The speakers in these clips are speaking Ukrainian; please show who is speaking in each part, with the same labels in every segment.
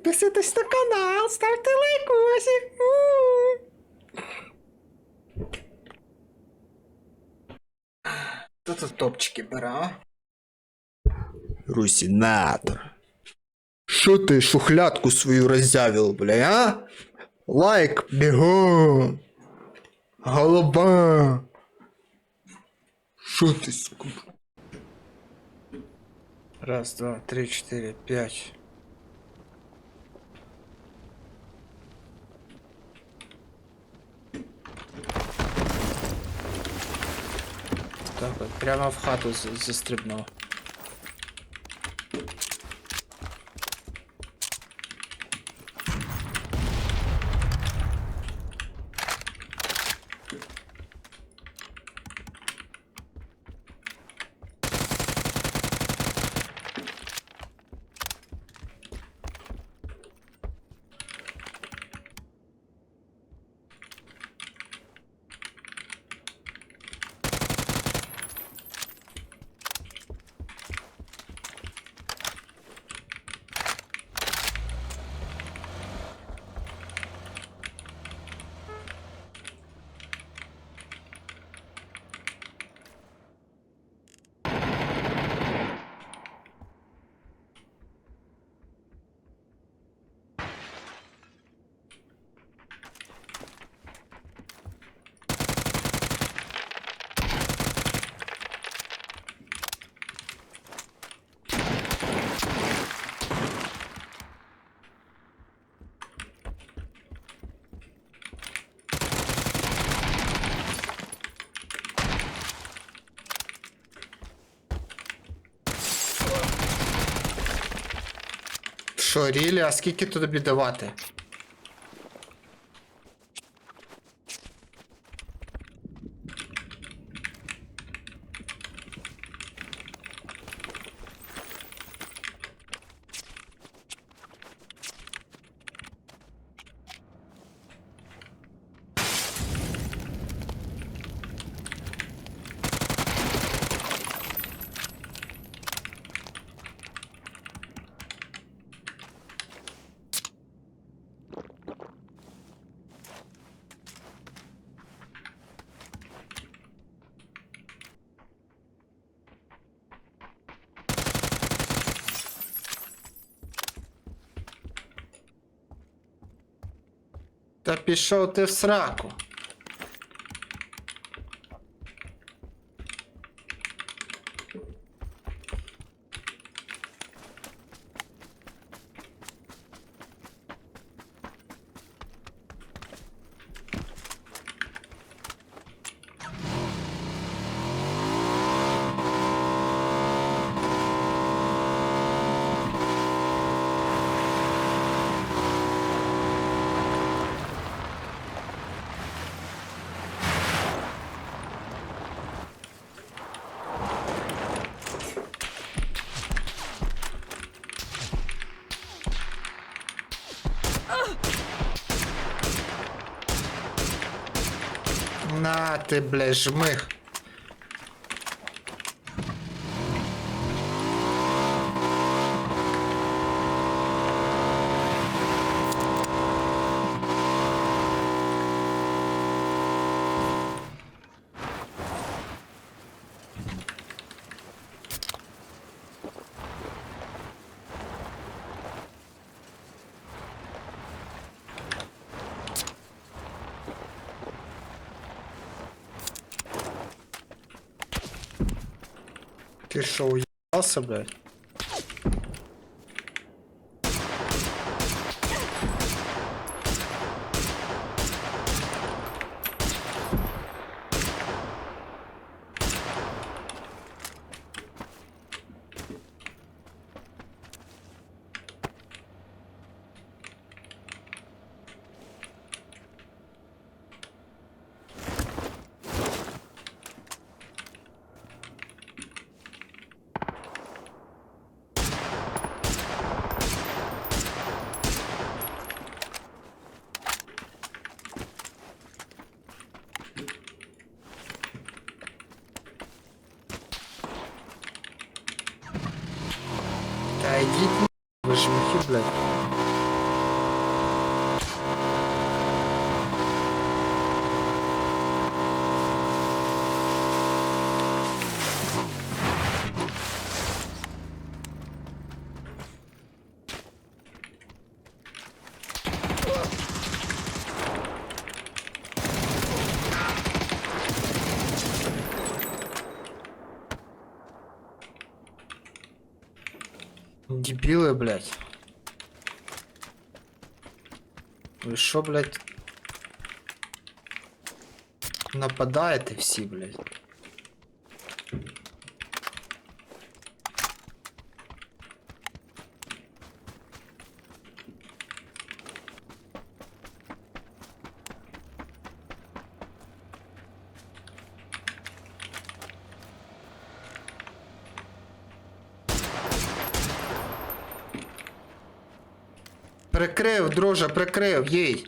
Speaker 1: підписуйтесь на канал, ставте лайкосик. Хто тут топчики бере, а? Русінатор. Що ти шухлядку свою роззявив, бля, а? Лайк, бігом. Голуба. Що ти, сука? Раз, два, три, четыре, пять. Так от, прямо в хату застрибнув. Що, Рілі, а скільки тобі давати? Та пішов ти в сраку. На ти, бля, жмих. Ти що, уїбався, блядь? Та Дебилы, блядь. Вы шо, блядь? Нападает и все, блядь? Прикрив, друже, прикрив, їй.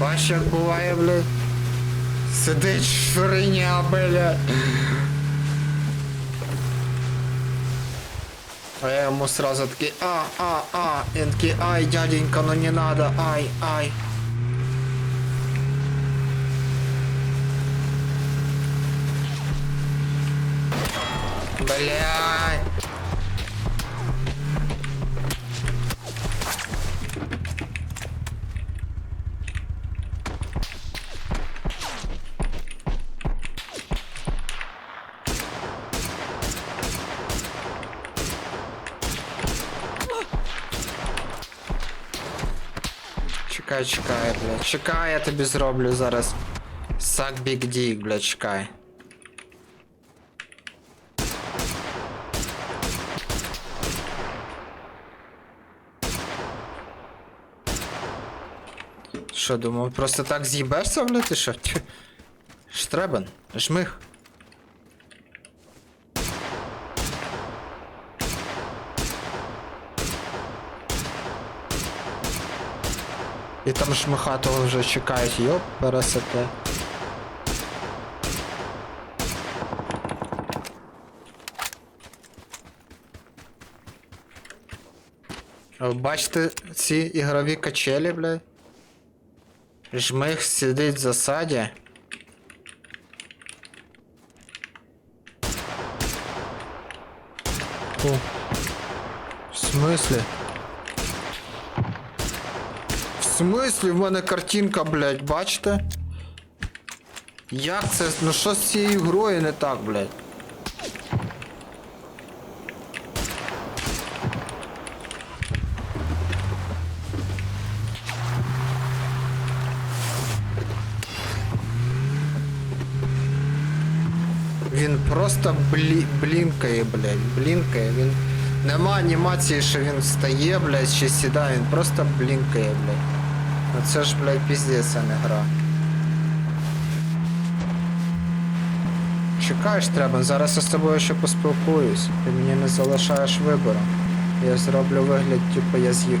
Speaker 1: Бач, як буває, блядь. Сидить швиня, блядь. А я ему сразу такий, а, а, а, такий, ай, дяденька, ну не надо, ай, ай. Блядь. Чекай, чекай, блядь. Чекай, я тобі зроблю зараз. Сак бік дік, блядь, чекай. Що, думав, просто так з'їбешся, блядь, що? Штребен, жмих. І там шмихатого вже чекають, йоп, пересете. Бачите ці ігрові качелі, блядь? Жмих сидить в засаді. О. В смысле? В смислі в мене картинка, блядь, бачите? Як це? Ну що з цією грою не так, блядь? Він просто блі... блінкає, блядь, блінкає, він. Нема анімації, що він встає, блядь, чи сідає, він просто блінкає, блядь. Ну це ж, блядь, піздець, а не гра. Чекаєш треба, зараз я з тобою ще поспілкуюсь. Ти мені не залишаєш вибору. Я зроблю вигляд, типу я з'їв.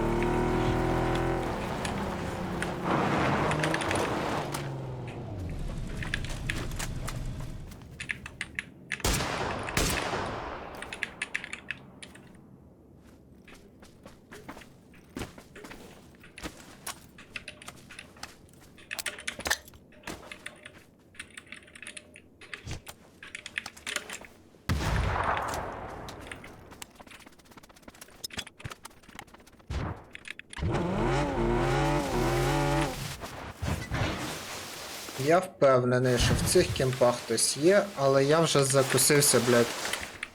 Speaker 1: Я впевнений, що в цих кемпах хтось є, але я вже закусився, блядь,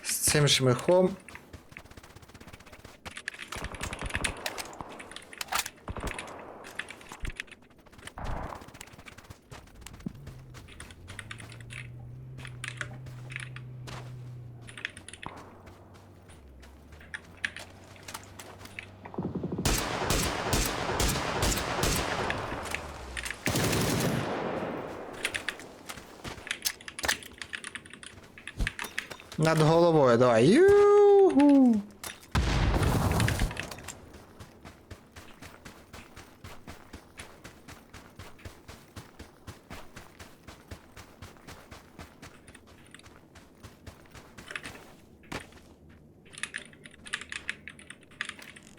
Speaker 1: з цим шмихом. Над головою, давай. Ю-ху.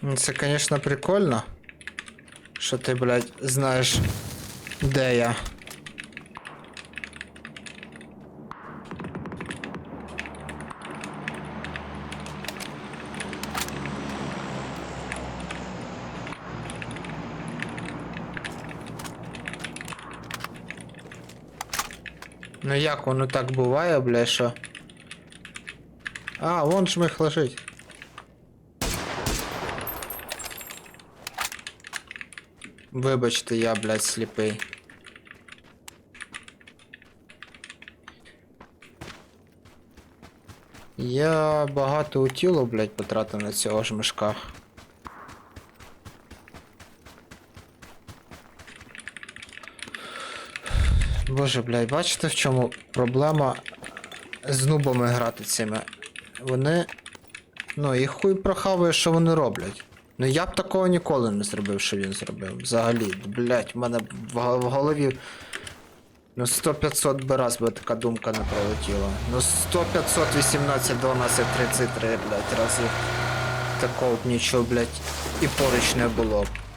Speaker 1: Ну, Це, конечно, прикольно. Що ти, блядь, знаєш, де я. Ну як воно так буває, бля, що? А, вон жмих лежить. Вибачте, я, блядь, сліпий. Я багато у тіло, блядь, потратив на цього ж мішка. Боже, блядь, бачите в чому проблема з нубами грати цими? Вони. Ну, їх хуй прохавує, що вони роблять. Ну я б такого ніколи не зробив, що він зробив. Взагалі, блять, в мене в голові. Ну 100-500 би раз би така думка не пролетіла. Ну 100 500 18 12 33, блять, разів. Такого б нічого, блять, і поруч не було. б.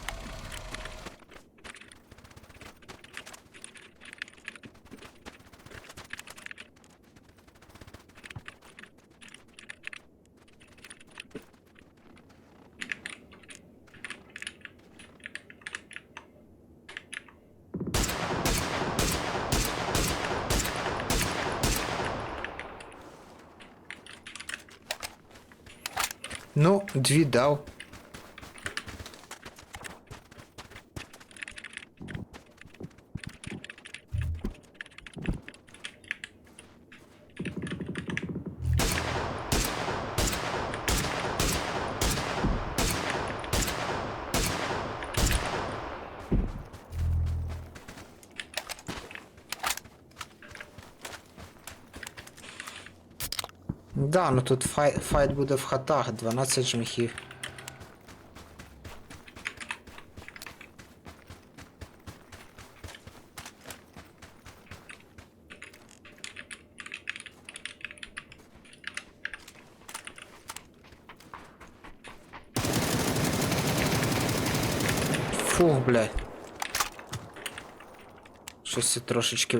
Speaker 1: Ну, дві дав. Да, ну тут фай, файт буде в хатах, 12 жміхів. Фух, блядь. Щось трошечки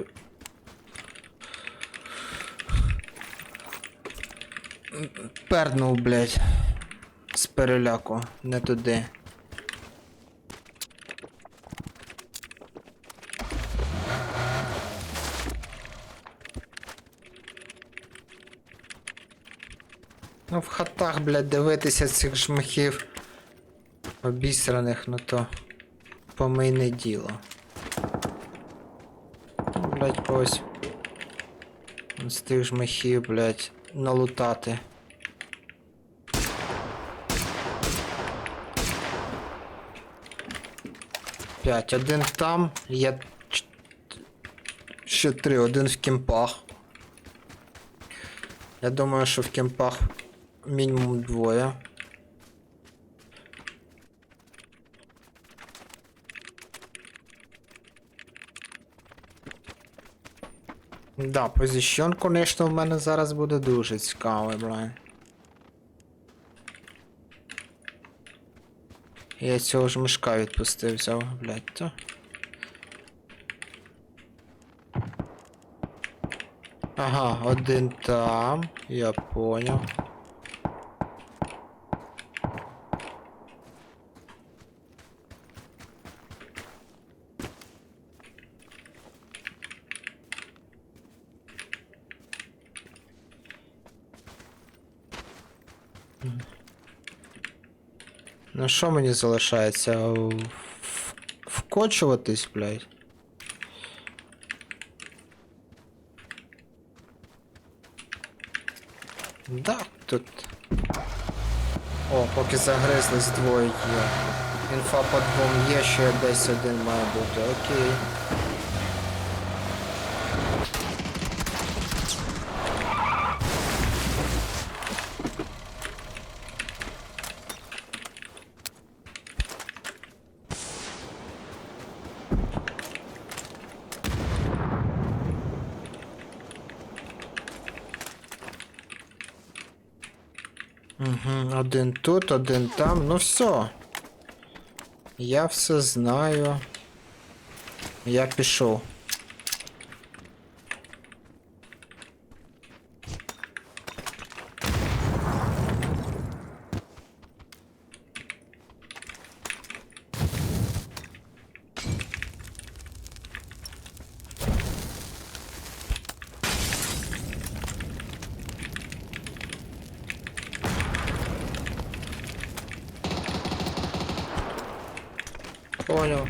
Speaker 1: пернув, блядь. З переляку, не туди. Ну в хатах, блядь, дивитися цих жмахів обісраних, ну то помийне діло. Ну, Блядь, когось з тих жмахів, блядь, налутати. П'ять. Один там, є ще три, один в кемпах. Я думаю, що в кемпах мінімум двоє. Да, позиціон, конечно, в мене зараз буде дуже цікавий, блін. Я цього ж мешка відпустив, взяв, блядь, то. Ага, один там, я понял. Що мені залишається? Вкочуватись, блядь. Да, тут. О, поки загризлись двоє є. Інфа по двом є, ще десь один має бути. Окей. Угу, один тут, один там. Ну все. Я все знаю. Я пішов. Понял.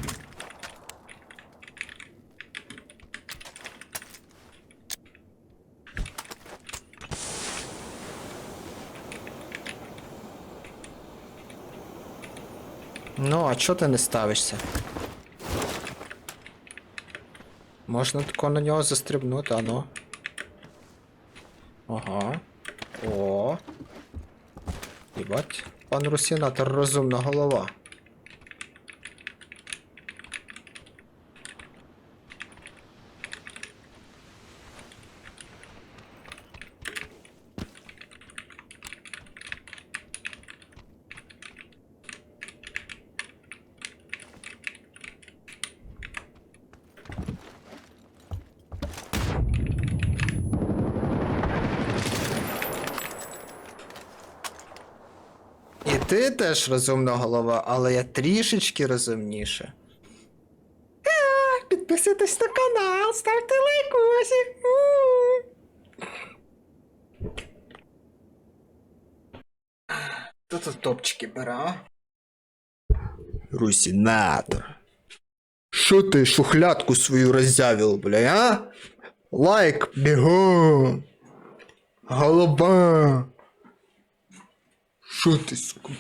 Speaker 1: Ну, а чого ти не ставишся? Можна тако на нього застрибнути, а ну. Ага. О. Єбать. Пан Русінатор розумна голова. Ти теж розумна голова, але я трішечки розумніше. А, Підписуйтесь на канал, ставте лайкосик. Хто тут топчики бере? Русінатор. Що ти шухлядку свою роззявив, бля, а? Лайк, бігом. Голуба. Що ти, сука?